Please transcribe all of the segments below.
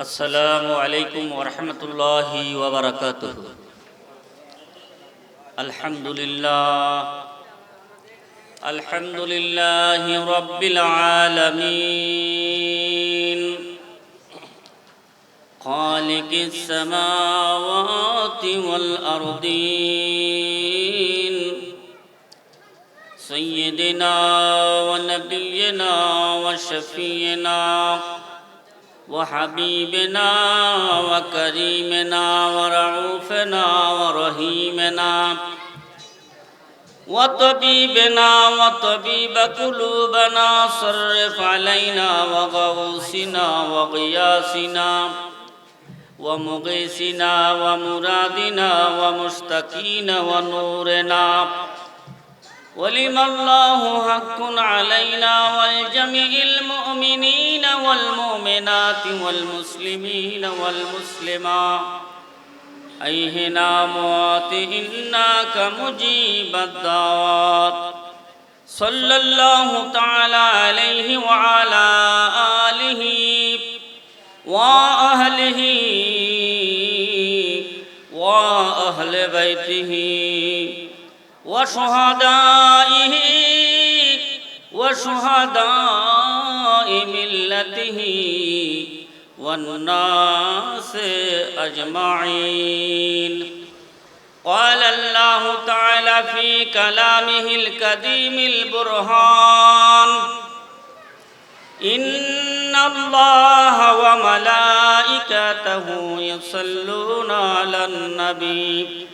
السلام عليكم ورحمة الله وبركاته الحمد لله الحمد لله رب العالمين خالق السماوات والأرضين سيدنا ونبينا وشفينا وحبيبنا وكريمنا ورعوفنا ورحيمنا وطبيبنا وطبيب قلوبنا صرف علينا وغوصنا وغياسنا ومغيثنا ومرادنا ومشتكين ونورنا ولم الله حق علينا والجميع المؤمنين والمؤمنات والمسلمين والمسلمات. أيهنا موات إنك مجيب الدعوات. صلى الله تعالى عليه وعلى آله وأهله وأهل بيته. وشهدائه وشهداء ملته والناس أجمعين قال الله تعالى في كلامه القديم البرهان إن الله وملائكته يصلون على النبي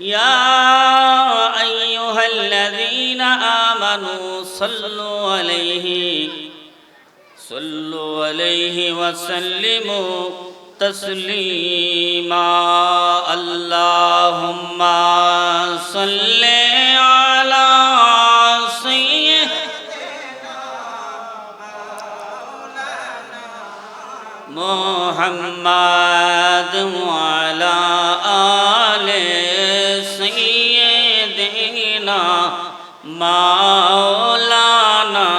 يا أيها الذين آمنوا صلوا عليه صلوا عليه وسلموا تسليما اللهم মাওলানা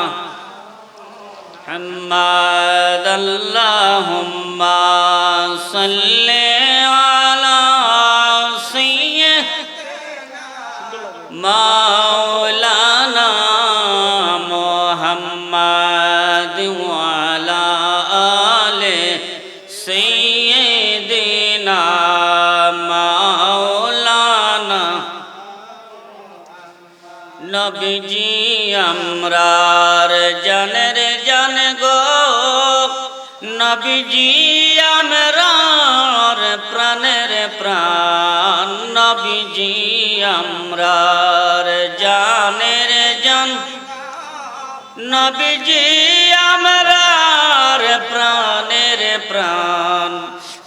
হাম্মাদ আল্লাহুম্মা সাল্লি আলা সাইয়্যিদিনা মাওলানা নবীজি, আমরার জানের জান গো। নবীজি, আমরার প্রাণের প্রাণ। নবীজি, আমরার জানের জান। নবীজি, আমরার প্রাণের প্রাণ।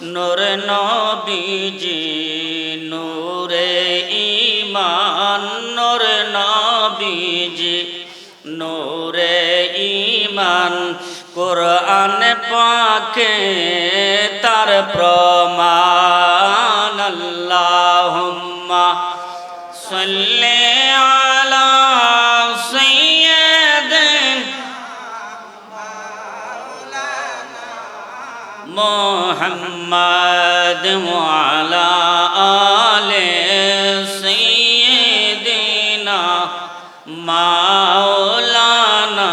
নূর নবীজি, নূরে ইমান নূর নবীজি নূরে ইমান কোরআন পাকে তার প্রমাণ। আল্লাহুম্মা সাল্লি আলা সাইয়্যিদিন মাওলানা মুহাম্মদ ওয়া مولانا۔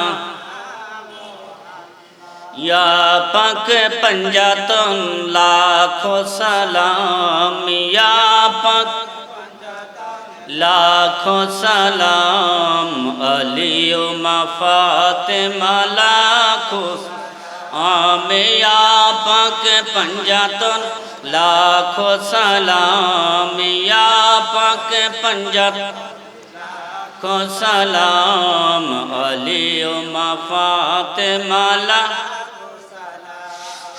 یا پاک پنجاتن لاکھو سلام۔ یا پاک لاکھو سلام۔ علی و فاطمہ لاکھوں آم یا پاک پنجاتن لاکھو سلام۔ یا پاک پنجاتن লাখো সালাম আলী ও মালা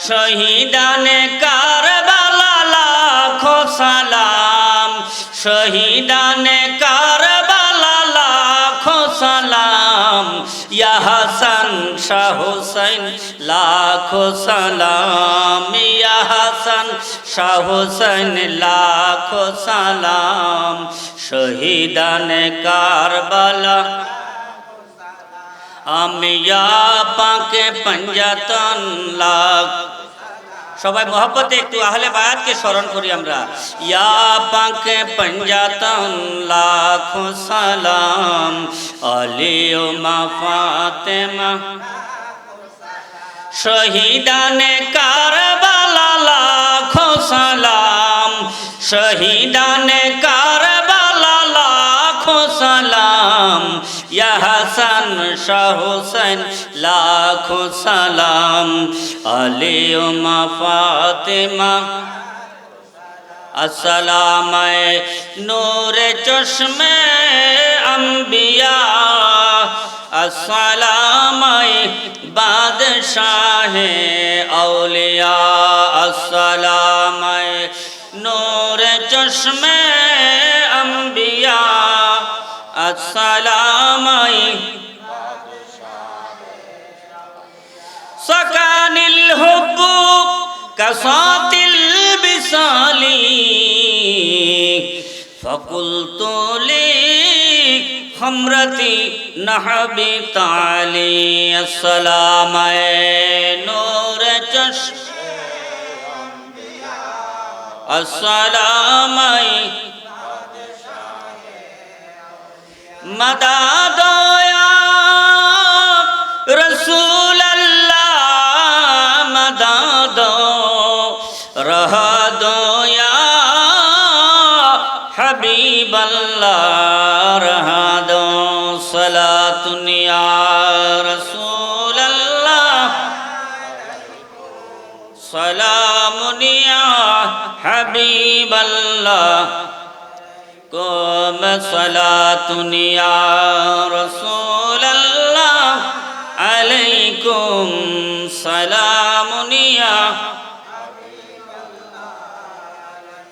শহীদানে কারবালা লাখো সালাম। শহীদানে কারবালা ইয়া হাসান শাহ হুসাইন, লাখো সালাম। ইয়া হাসান শাহ হুসাইন, লাখো সালাম। শহীদান কারবালা। আমিয়া পাকে পঞ্জাতন লাখ সবাই মহব্বতে একটু আহলে বায়াতকে স্মরণ করি আমরা। ইয়া পাকে পঞ্জাতন লাখ সালাম আলিও মা ফাতেমা। শহীদানে কারবালা লাখ সালাম, শহীদানে কারবালা শাহ হুসেন, লাখো সালাম। আলী ও মা ফাতেমা। আসসালাম নূর চশমে আম্বিয়া। আসসালাম বাদশাহ আউলিয়া। আসসালাম নূর চশমে আম্বিয়া। আসসালাম كصوت البصال فقلت لي خمرتي نحبي تعالي السلام نور چش السلام مدد يا رہ دو یا حبیب اللہ رہ دو صلاة یا رسول اللہ سلام یا حبیب اللہ قوم صلاة يا رسول الله. عليكم سلام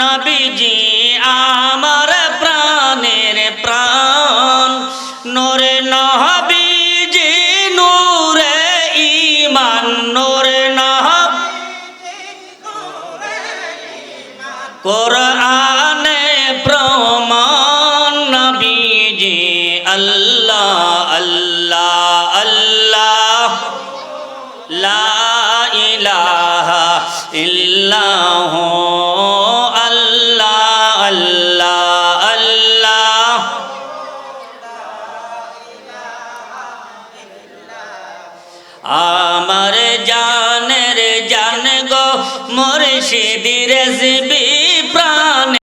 নবীজি আমার প্রাণের প্রাণ। নরে নহবীজি নূরে ইমান নোরে নহব কোরআনে